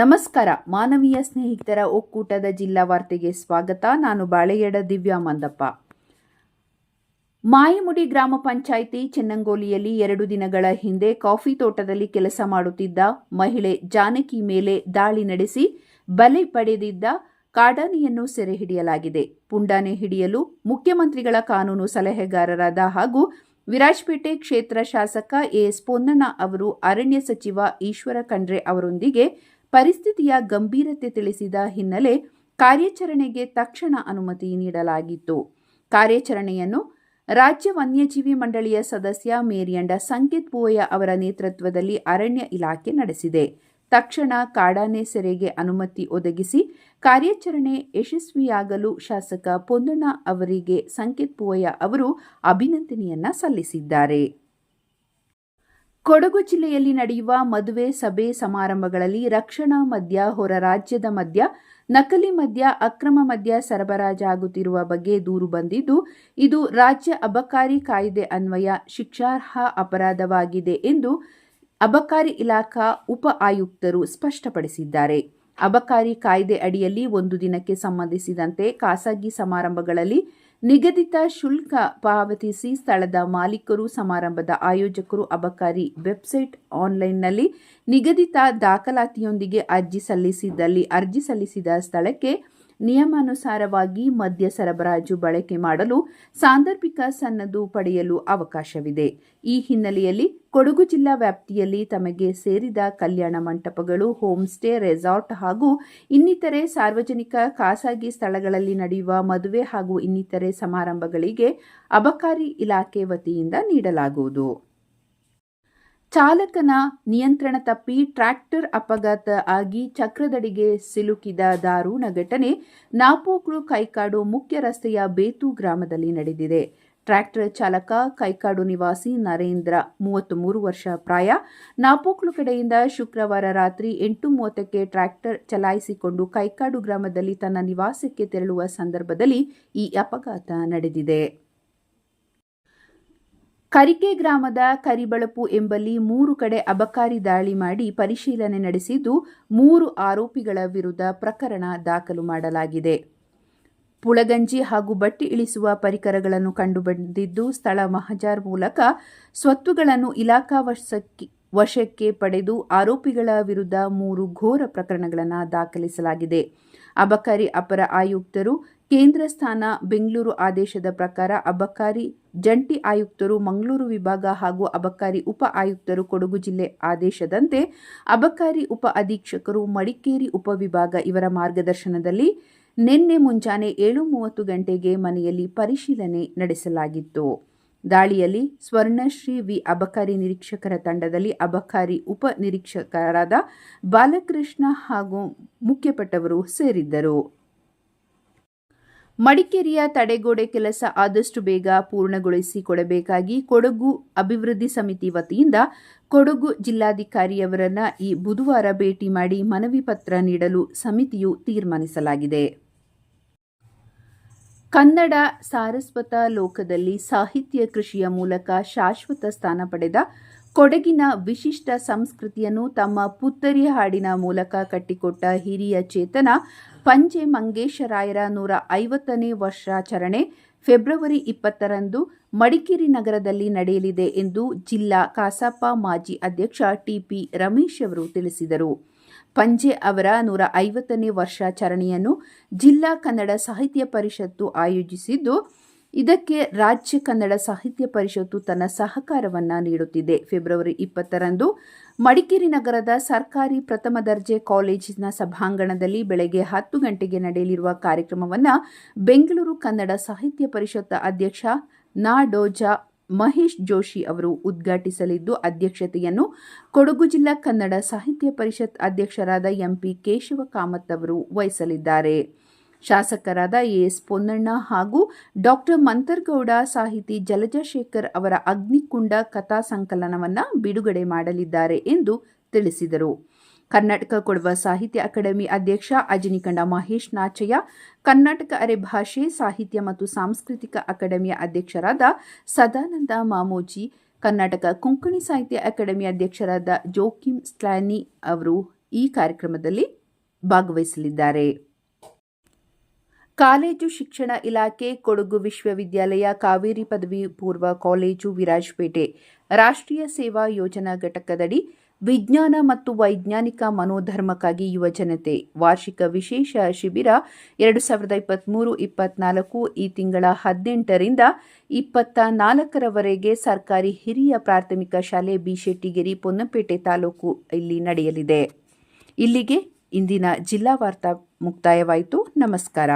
ನಮಸ್ಕಾರ. ಮಾನವೀಯ ಸ್ನೇಹಿತರ ಒಕ್ಕೂಟದ ಜಿಲ್ಲಾ ವಾರ್ತೆಗೆ ಸ್ವಾಗತ. ನಾನು ಬಾಳೆಯಡ ದಿವ್ಯಾ ಮಂದಪ್ಪ. ಮಾಯಮುಡಿ ಗ್ರಾಮ ಪಂಚಾಯಿತಿ ಚೆನ್ನಂಗೋಲಿಯಲ್ಲಿ ಎರಡು ದಿನಗಳ ಹಿಂದೆ ಕಾಫಿ ತೋಟದಲ್ಲಿ ಕೆಲಸ ಮಾಡುತ್ತಿದ್ದ ಮಹಿಳೆ ಜಾನಕಿ ಮೇಲೆ ದಾಳಿ ನಡೆಸಿ ಬಲೆ ಪಡೆದಿದ್ದ ಕಾಡಾನೆಯನ್ನು ಸೆರೆ ಹಿಡಿಯಲಾಗಿದೆ. ಪುಂಡಾನೆ ಹಿಡಿಯಲು ಮುಖ್ಯಮಂತ್ರಿಗಳ ಕಾನೂನು ಸಲಹೆಗಾರರಾದ ಹಾಗೂ ವಿರಾಜಪೇಟೆ ಕ್ಷೇತ್ರ ಶಾಸಕ ಎಸ್ ಪೊನ್ನಣ್ಣ ಅವರು ಅರಣ್ಯ ಸಚಿವ ಈಶ್ವರ ಖಂಡ್ರೆ ಅವರೊಂದಿಗೆ ಪರಿಸ್ಥಿತಿಯ ಗಂಭೀರತೆ ತಿಳಿಸಿದ ಹಿನ್ನೆಲೆ ಕಾರ್ಯಾಚರಣೆಗೆ ತಕ್ಷಣ ಅನುಮತಿ ನೀಡಲಾಗಿತ್ತು. ಕಾರ್ಯಾಚರಣೆಯನ್ನು ರಾಜ್ಯ ವನ್ಯಜೀವಿ ಮಂಡಳಿಯ ಸದಸ್ಯ ಮೇರಿಯಂಡ ಸಂಕೇತ್ ಪೂವಯ್ಯ ಅವರ ನೇತೃತ್ವದಲ್ಲಿ ಅರಣ್ಯ ಇಲಾಖೆ ನಡೆಸಿದೆ. ತಕ್ಷಣ ಕಾಡಾನೆ ಸೆರೆಗೆ ಅನುಮತಿ ಒದಗಿಸಿ ಕಾರ್ಯಾಚರಣೆ ಯಶಸ್ವಿಯಾಗಲು ಶಾಸಕ ಪೊನ್ನಣ್ಣ ಅವರಿಗೆ ಸಂಕೇತ್ ಪೂವಯ್ಯ ಅವರು ಅಭಿನಂದನೆಯನ್ನ ಸಲ್ಲಿಸಿದ್ದಾರೆ. ಕೊಡಗು ಜಿಲ್ಲೆಯಲ್ಲಿ ನಡೆಯುವ ಮದುವೆ ಸಭೆ ಸಮಾರಂಭಗಳಲ್ಲಿ ರಕ್ಷಣಾ ಮದ್ಯ, ಹೊರ ರಾಜ್ಯದ ಮದ್ಯ, ನಕಲಿ ಮದ್ಯ, ಅಕ್ರಮ ಮದ್ಯ ಸರಬರಾಜಾಗುತ್ತಿರುವ ಬಗ್ಗೆ ದೂರು ಬಂದಿದ್ದು, ಇದು ರಾಜ್ಯ ಅಬಕಾರಿ ಕಾಯ್ದೆ ಅನ್ವಯ ಶಿಕ್ಷಾರ್ಹ ಅಪರಾಧವಾಗಿದೆ ಎಂದು ಅಬಕಾರಿ ಇಲಾಖಾ ಉಪ ಆಯುಕ್ತರು ಸ್ಪಷ್ಟಪಡಿಸಿದ್ದಾರೆ. ಅಬಕಾರಿ ಕಾಯ್ದೆ ಅಡಿಯಲ್ಲಿ ಒಂದು ದಿನಕ್ಕೆ ಸಂಬಂಧಿಸಿದಂತೆ ಖಾಸಗಿ ಸಮಾರಂಭಗಳಲ್ಲಿ ನಿಗದಿತ ಶುಲ್ಕ ಪಾವತಿಸಿ ಸ್ಥಳದ ಮಾಲೀಕರು, ಸಮಾರಂಭದ ಆಯೋಜಕರು, ಅಬಕಾರಿ ವೆಬ್ಸೈಟ್ ಆನ್ಲೈನ್ನಲ್ಲಿ ನಿಗದಿತ ದಾಖಲಾತಿಯೊಂದಿಗೆ ಅರ್ಜಿ ಸಲ್ಲಿಸಿದ್ದಲ್ಲಿ, ಅರ್ಜಿ ಸಲ್ಲಿಸಿದ ಸ್ಥಳಕ್ಕೆ ನಿಯಮಾನುಸಾರವಾಗಿ ಮದ್ಯ ಸರಬರಾಜು ಬಳಕೆ ಮಾಡಲು ಸಾಂದರ್ಭಿಕ ಸನ್ನದು ಪಡೆಯಲು ಅವಕಾಶವಿದೆ. ಈ ಹಿನ್ನೆಲೆಯಲ್ಲಿ ಕೊಡಗು ಜಿಲ್ಲಾ ವ್ಯಾಪ್ತಿಯಲ್ಲಿ ತಮಗೆ ಸೇರಿದ ಕಲ್ಯಾಣ ಮಂಟಪಗಳು ಹೋಮ್ ಸ್ಟೇ ರೆಸಾರ್ಟ್ ಹಾಗೂ ಇನ್ನಿತರೆ ಸಾರ್ವಜನಿಕ ಖಾಸಗಿ ಸ್ಥಳಗಳಲ್ಲಿ ನಡೆಯುವ ಮದುವೆ ಹಾಗೂ ಇನ್ನಿತರೆ ಸಮಾರಂಭಗಳಿಗೆ ಅಬಕಾರಿ ಇಲಾಖೆ ವತಿಯಿಂದ ನೀಡಲಾಗುವುದು. ಚಾಲಕನ ನಿಯಂತ್ರಣ ತಪ್ಪಿ ಟ್ರ್ಯಾಕ್ಟರ್ ಅಪಘಾತ ಆಗಿ ಚಕ್ರದಡಿಗೆ ಸಿಲುಕಿದ ದಾರುಣ ಘಟನೆ ನಾಪೋಕ್ಳು ಕೈಕಾಡು ಮುಖ್ಯ ರಸ್ತೆಯ ಬೇತು ಗ್ರಾಮದಲ್ಲಿ ನಡೆದಿದೆ. ಟ್ರ್ಯಾಕ್ಟರ್ ಚಾಲಕ ಕೈಕಾಡು ನಿವಾಸಿ ನರೇಂದ್ರ ಮೂವತ್ತ್ಮೂರು ವರ್ಷ ಪ್ರಾಯ. ನಾಪೋಕ್ಳು ಕಡೆಯಿಂದ ಶುಕ್ರವಾರ ರಾತ್ರಿ ಎಂಟು ಮೂವತ್ತಕ್ಕೆ ಟ್ರ್ಯಾಕ್ಟರ್ ಚಲಾಯಿಸಿಕೊಂಡು ಕೈಕಾಡು ಗ್ರಾಮದಲ್ಲಿ ತನ್ನ ನಿವಾಸಕ್ಕೆ ತೆರಳುವ ಸಂದರ್ಭದಲ್ಲಿ ಈ ಅಪಘಾತ ನಡೆದಿದೆ. ಕರಿಕೆ ಗ್ರಾಮದ ಕರಿಬಳಪು ಎಂಬಲ್ಲಿ ಮೂರು ಕಡೆ ಅಬಕಾರಿ ದಾಳಿ ಮಾಡಿ ಪರಿಶೀಲನೆ ನಡೆಸಿದ್ದು ಮೂರು ಆರೋಪಿಗಳ ವಿರುದ್ಧ ಪ್ರಕರಣ ದಾಖಲು ಮಾಡಲಾಗಿದೆ. ಪುಳಗಂಜಿ ಹಾಗೂ ಬಟ್ಟಿ ಇಳಿಸುವ ಪರಿಕರಗಳನ್ನು ಕಂಡುಬಂದಿದ್ದು ಸ್ಥಳ ಮಹಜಾರ್ ಮೂಲಕ ಸ್ವತ್ತುಗಳನ್ನು ಇಲಾಖಾ ವಶಕ್ಕೆ ವಶಕ್ಕೆ ಪಡೆದು ಆರೋಪಿಗಳ ವಿರುದ್ಧ ಮೂರು ಘೋರ ಪ್ರಕರಣಗಳನ್ನು ದಾಖಲಿಸಲಾಗಿದೆ. ಅಬಕಾರಿ ಅಪರ ಆಯುಕ್ತರು ಕೇಂದ್ರ ಸ್ಥಾನ ಬೆಂಗಳೂರು ಆದೇಶದ ಪ್ರಕಾರ ಅಬಕಾರಿ ಜಂಟಿ ಆಯುಕ್ತರು ಮಂಗಳೂರು ವಿಭಾಗ ಹಾಗೂ ಅಬಕಾರಿ ಉಪ ಆಯುಕ್ತರು ಕೊಡಗು ಜಿಲ್ಲೆ ಆದೇಶದಂತೆ ಅಬಕಾರಿ ಉಪ ಅಧೀಕ್ಷಕರು ಮಡಿಕೇರಿ ಉಪವಿಭಾಗ ಇವರ ಮಾರ್ಗದರ್ಶನದಲ್ಲಿ ನಿನ್ನೆ ಮುಂಜಾನೆ ಏಳು ಮೂವತ್ತು ಗಂಟೆಗೆ ಮನೆಯಲ್ಲಿ ಪರಿಶೀಲನೆ ನಡೆಸಲಾಗಿತ್ತು. ದಾಳಿಯಲ್ಲಿ ಸ್ವರ್ಣಶ್ರೀ ವಿ ಅಬಕಾರಿ ನಿರೀಕ್ಷಕರ ತಂಡದಲ್ಲಿ ಅಬಕಾರಿ ಉಪ ನಿರೀಕ್ಷಕರಾದ ಬಾಲಕೃಷ್ಣ ಹಾಗೂ ಮುಖ್ಯಪಟ್ಟವರು ಸೇರಿದ್ದರು. ಮಡಿಕೇರಿಯ ತಡೆಗೋಡೆ ಕೆಲಸ ಆದಷ್ಟು ಬೇಗ ಪೂರ್ಣಗೊಳಿಸಿ ಕೊಡಬೇಕಾಗಿ ಕೊಡಗು ಅಭಿವೃದ್ಧಿ ಸಮಿತಿ ವತಿಯಿಂದ ಕೊಡಗು ಜಿಲ್ಲಾಧಿಕಾರಿಯವರನ್ನ ಈ ಬುಧವಾರ ಭೇಟಿ ಮಾಡಿ ಮನವಿ ಪತ್ರ ನೀಡಲು ಸಮಿತಿಯು ತೀರ್ಮಾನಿಸಲಾಗಿದೆ. ಕನ್ನಡ ಸಾರಸ್ವತ ಲೋಕದಲ್ಲಿ ಸಾಹಿತ್ಯ ಕೃಷಿಯ ಮೂಲಕ ಶಾಶ್ವತ ಸ್ಥಾನ ಪಡೆದ ಕೊಡಗಿನ ವಿಶಿಷ್ಟ ಸಂಸ್ಕೃತಿಯನ್ನು ತಮ್ಮ ಪುತ್ತರಿ ಹಾಡಿನ ಮೂಲಕ ಕಟ್ಟಿಕೊಟ್ಟ ಹಿರಿಯ ಚೇತನ ಪಂಜೆ ಮಂಗೇಶರಾಯರ ನೂರ ಐವತ್ತನೇ ವರ್ಷಾಚರಣೆ ಫೆಬ್ರವರಿ ಇಪ್ಪತ್ತರಂದು ಮಡಿಕೇರಿ ನಗರದಲ್ಲಿ ನಡೆಯಲಿದೆ ಎಂದು ಜಿಲ್ಲಾ ಕಸಾಪ ಮಾಜಿ ಅಧ್ಯಕ್ಷ ಟಿಪಿ ರಮೇಶ್ ಅವರು ತಿಳಿಸಿದರು. ಪಂಜೆ ಅವರ ನೂರ ಐವತ್ತನೇ ವರ್ಷಾಚರಣೆಯನ್ನು ಜಿಲ್ಲಾ ಕನ್ನಡ ಸಾಹಿತ್ಯ ಪರಿಷತ್ತು ಆಯೋಜಿಸಿದ್ದು ಇದಕ್ಕೆ ರಾಜ್ಯ ಕನ್ನಡ ಸಾಹಿತ್ಯ ಪರಿಷತ್ತು ತನ್ನ ಸಹಕಾರವನ್ನು ನೀಡುತ್ತಿದೆ. ಫೆಬ್ರವರಿ ಇಪ್ಪತ್ತರಂದು ಮಡಿಕೇರಿ ನಗರದ ಸರ್ಕಾರಿ ಪ್ರಥಮ ದರ್ಜೆ ಕಾಲೇಜಿನ ಸಭಾಂಗಣದಲ್ಲಿ ಬೆಳಗ್ಗೆ ಹತ್ತು ಗಂಟೆಗೆ ನಡೆಯಲಿರುವ ಕಾರ್ಯಕ್ರಮವನ್ನು ಬೆಂಗಳೂರು ಕನ್ನಡ ಸಾಹಿತ್ಯ ಪರಿಷತ್ ಅಧ್ಯಕ್ಷ ನಾಡೋಜಾ ಮಹೇಶ್ ಜೋಶಿ ಅವರು ಉದ್ಘಾಟಿಸಲಿದ್ದು, ಅಧ್ಯಕ್ಷತೆಯನ್ನು ಕೊಡಗು ಜಿಲ್ಲಾ ಕನ್ನಡ ಸಾಹಿತ್ಯ ಪರಿಷತ್ ಅಧ್ಯಕ್ಷರಾದ ಎಂಪಿ ಕೇಶವ ಕಾಮತ್ ಅವರು ವಹಿಸಲಿದ್ದಾರೆ. ಶಾಸಕರಾದ ಎಸ್ ಪೊನ್ನಣ್ಣ ಹಾಗೂ ಡಾಕ್ಟರ್ ಮಂತರ್ಗೌಡ ಸಾಹಿತಿ ಜಲಜಶೇಖರ್ ಅವರ ಅಗ್ನಿಕುಂಡ ಕಥಾ ಸಂಕಲನವನ್ನು ಬಿಡುಗಡೆ ಮಾಡಲಿದ್ದಾರೆ ಎಂದು ತಿಳಿಸಿದರು. ಕರ್ನಾಟಕ ಕೊಡುವ ಸಾಹಿತ್ಯ ಅಕಾಡೆಮಿ ಅಧ್ಯಕ್ಷ ಅಜನಿಕಂಡ ಮಹೇಶ್ ನಾಚಯ್ಯ, ಕರ್ನಾಟಕ ಅರೆಭಾಷೆ ಸಾಹಿತ್ಯ ಮತ್ತು ಸಾಂಸ್ಕೃತಿಕ ಅಕಾಡೆಮಿಯ ಅಧ್ಯಕ್ಷರಾದ ಸದಾನಂದ ಮಾಮೋಜಿ, ಕರ್ನಾಟಕ ಕೊಂಕಣಿ ಸಾಹಿತ್ಯ ಅಕಾಡೆಮಿ ಅಧ್ಯಕ್ಷರಾದ ಜೋಕಿಮ್ ಸ್ಲಾನಿ ಅವರು ಈ ಕಾರ್ಯಕ್ರಮದಲ್ಲಿ ಭಾಗವಹಿಸಲಿದ್ದಾರೆ. ಕಾಲೇಜು ಶಿಕ್ಷಣ ಇಲಾಖೆ ಕೊಡಗು ವಿಶ್ವವಿದ್ಯಾಲಯ ಕಾವೇರಿ ಪದವಿ ಪೂರ್ವ ಕಾಲೇಜು ವಿರಾಜಪೇಟೆ ರಾಷ್ಟ್ರೀಯ ಸೇವಾ ಯೋಜನಾ ಘಟಕದಡಿ ವಿಜ್ಞಾನ ಮತ್ತು ವೈಜ್ಞಾನಿಕ ಮನೋಧರ್ಮಕ್ಕಾಗಿ ಯುವಜನತೆ ವಾರ್ಷಿಕ ವಿಶೇಷ ಶಿಬಿರ ಎರಡು ಸಾವಿರದ ಇಪ್ಪತ್ತ್ಮೂರು ಇಪ್ಪತ್ನಾಲ್ಕು ಈ ತಿಂಗಳ ಹದಿನೆಂಟರಿಂದ ಇಪ್ಪತ್ತ ನಾಲ್ಕರವರೆಗೆ ಸರ್ಕಾರಿ ಹಿರಿಯ ಪ್ರಾಥಮಿಕ ಶಾಲೆ ಬಿ ಶೆಟ್ಟಿಗೆರಿ ಪೊನ್ನಪೇಟೆ ತಾಲೂಕು ಇಲ್ಲಿ ನಡೆಯಲಿದೆ. ಇಲ್ಲಿಗೆ ಇಂದಿನ ಜಿಲ್ಲಾ ವಾರ್ತಾ ಮುಕ್ತಾಯವಾಯಿತು. ನಮಸ್ಕಾರ.